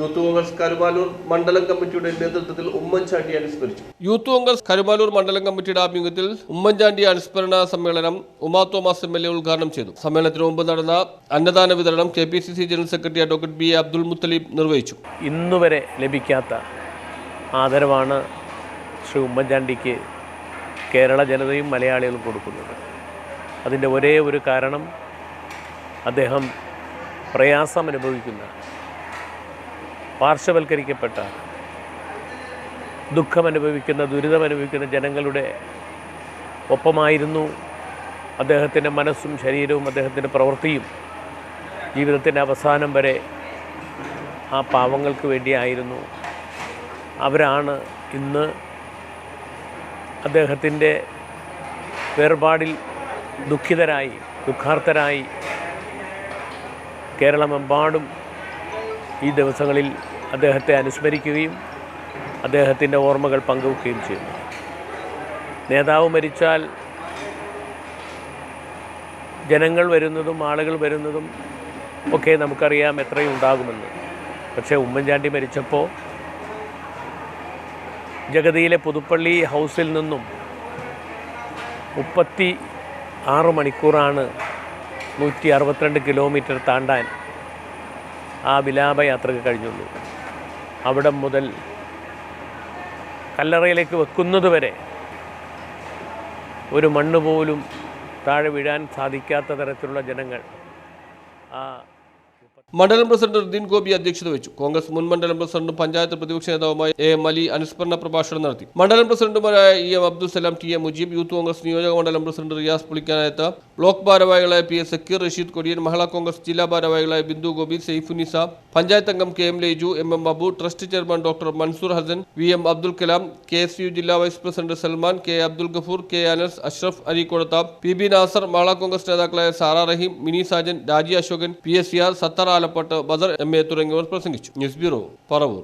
Youth Congress Karumalloor മണ്ഡലം കമ്മിറ്റിയുടെ നേതൃത്വത്തിൽ ഉമ്മൻചാണ്ടി അനുസ്മരിച്ചു. യൂത്ത് കോൺഗ്രസ് കരുമാലൂർ മണ്ഡലം കമ്മിറ്റിയുടെ ആഭിമുഖ്യത്തിൽ ഉമ്മൻചാണ്ടി അനുസ്മരണ സമ്മേളനം Uma Thomas M L A ഉദ്ഘാടനം ചെയ്തു. സമ്മേളനത്തിന് മുമ്പ് നടന്ന അന്നദാന വിതരണം K P C C general secretary advocate B A Abdul Muthalib നിർവഹിച്ചു. ഇന്നുവരെ ലഭിക്കാത്ത ആദരവാണ് ശ്രീ ഉമ്മൻചാണ്ടിക്ക് കേരള ജനതയും മലയാളികളും കൊടുക്കുന്നത്. അതിന്റെ ഒരേ ഒരു കാരണം അദ്ദേഹം പ്രയാസം അനുഭവിക്കുന്ന പാർശ്വവൽക്കരിക്കപ്പെട്ട ദുഃഖമനുഭവിക്കുന്ന ദുരിതമനുഭവിക്കുന്ന ജനങ്ങളുടെ ഒപ്പമായിരുന്നു അദ്ദേഹത്തിന്റെ മനസ്സും ശരീരവും അദ്ദേഹത്തിന്റെ പ്രവൃത്തിയും. ജീവിതത്തിന്റെ അവസാനം വരെ ആ പാവങ്ങൾക്ക് വേണ്ടിയായിരുന്നു. അവരാണ് ഇന്ന് അദ്ദേഹത്തിന്റെ വേർപാടിൽ ദുഃഖിതരായി ദുഃഖാർത്ഥരായി കേരളമെമ്പാടും ഈ ദിവസങ്ങളിൽ അദ്ദേഹത്തെ അനുസ്മരിക്കുകയും അദ്ദേഹത്തിന്റെ ഓർമ്മകൾ പങ്കുവെക്കുകയും ചെയ്യുന്നു. നേതാവ് മരിച്ചാൽ ജനങ്ങൾ വരുന്നതും ആളുകൾ വരുന്നതും ഒക്കെ നമുക്കറിയാം എത്രയും ഉണ്ടാകുമെന്ന് പക്ഷേ ഉമ്മൻചാണ്ടി മരിച്ചപ്പോൾ ജഗതിയിലെ പുതുപ്പള്ളി ഹൗസിൽ നിന്നും മുപ്പത്തി ആറ് മണിക്കൂറാണ് നൂറ്റി അറുപത്തിരണ്ട് കിലോമീറ്റർ താണ്ടാൻ ആ വിലാപയാത്രക്ക് കഴിഞ്ഞുള്ളൂ. അവിടം മുതൽ കല്ലറയിലേക്ക് വെക്കുന്നത് വരെ ഒരു മണ്ണ് പോലും താഴെ വീഴാൻ സാധിക്കാത്ത തരത്തിലുള്ള ജനങ്ങൾ ആ മണ്ഡലം പ്രസിഡന്റ് റുദ്ദീൻ ഗോപി അധ്യക്ഷത വെച്ചു കോൺഗ്രസ് മുൻ മണ്ഡലം പ്രസിഡന്റും പഞ്ചായത്ത് പ്രതിപക്ഷ നേതാവുമായ എ എം അലി അനുസ്മരണ പ്രഭാഷണം നടത്തി. മണ്ഡലം പ്രസിഡന്റുമാരായ E M Abdul Salam T A Mujeeb youth Congress നിയോജക മണ്ഡലം പ്രസിഡന്റ് റിയാസ് പുളിക്കാനായത്ത് ബ്ലോക്ക് ഭാരവാഹികളായ പി എസ് സക്കീർ റഷീദ് കൊടിയൻ മഹിളാ കോൺഗ്രസ് ജില്ലാ ഭാരവാഹികളായ ബിന്ദു ഗോപി സെയ്ഫുനിസ പഞ്ചായത്ത് അംഗം K M Leju M M Abu trust chairman doctor Mansoor Hassan V M Abdul Kalam K S U ജില്ലാ vice president Salman K Abdul Gafoor K Anas Ashraf Areekodath P B Nasar Mahila Congress നേതാക്കളായ Sara Raheem Mini Sajan Raji Ashokan P S Siyar Sathar Alappatt Badar M A തുടങ്ങിയവർ പ്രസംഗിച്ചു. News bureau Paravur.